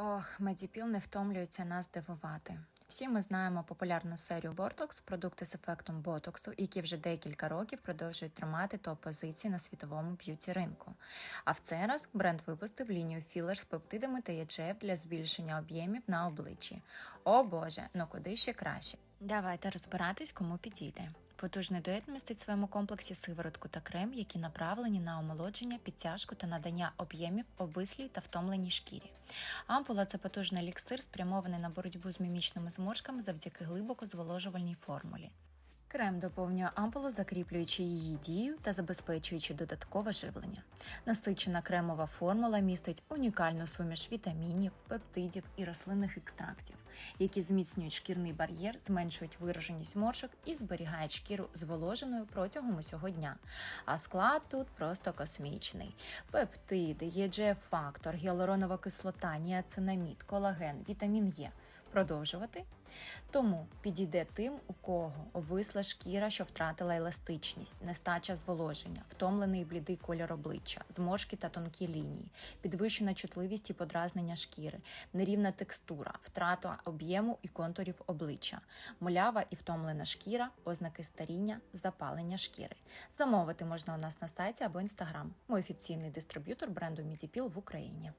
Ох, Медіпіл не втомлюється нас дивувати. Всі ми знаємо популярну серію Бортокс, продукти з ефектом ботоксу, які вже декілька років продовжують тримати топ-позиції на світовому б'юті ринку. А в цей раз бренд випустив лінію філер з пептидами та ячеїв для збільшення об'ємів на обличчі. О Боже, ну куди ще краще? Давайте розбиратись, кому підійде. Потужний дует містить в своєму комплексі сиворотку та крем, які направлені на омолодження, підтяжку та надання об'ємів обвислій та втомленій шкірі. Ампула це потужний еліксир, спрямований на боротьбу з мімічними зморшками завдяки глибоко зволожувальній формулі. Крем доповнює ампулу, закріплюючи її дію та забезпечуючи додаткове живлення. Насичена кремова формула містить унікальну суміш вітамінів, пептидів і рослинних екстрактів, які зміцнюють шкірний бар'єр, зменшують вираженість моршок і зберігають шкіру зволоженою протягом усього дня. А склад тут просто космічний: пептиди, ЄГФ-фактор, гіалуронова кислота, ніацинамід, колаген, вітамін Е. Продовжувати. Тому підійде тим, у кого обвисла шкіра, що втратила еластичність, нестача зволоження, втомлений блідий кольор обличчя, зморшки та тонкі лінії, підвищена чутливість і подразнення шкіри, нерівна текстура, втрата об'єму і контурів обличчя, млява і втомлена шкіра, ознаки старіння, запалення шкіри. Замовити можна у нас на сайті або інстаграм. Ми офіційний дистриб'ютор бренду Мідіпіл в Україні.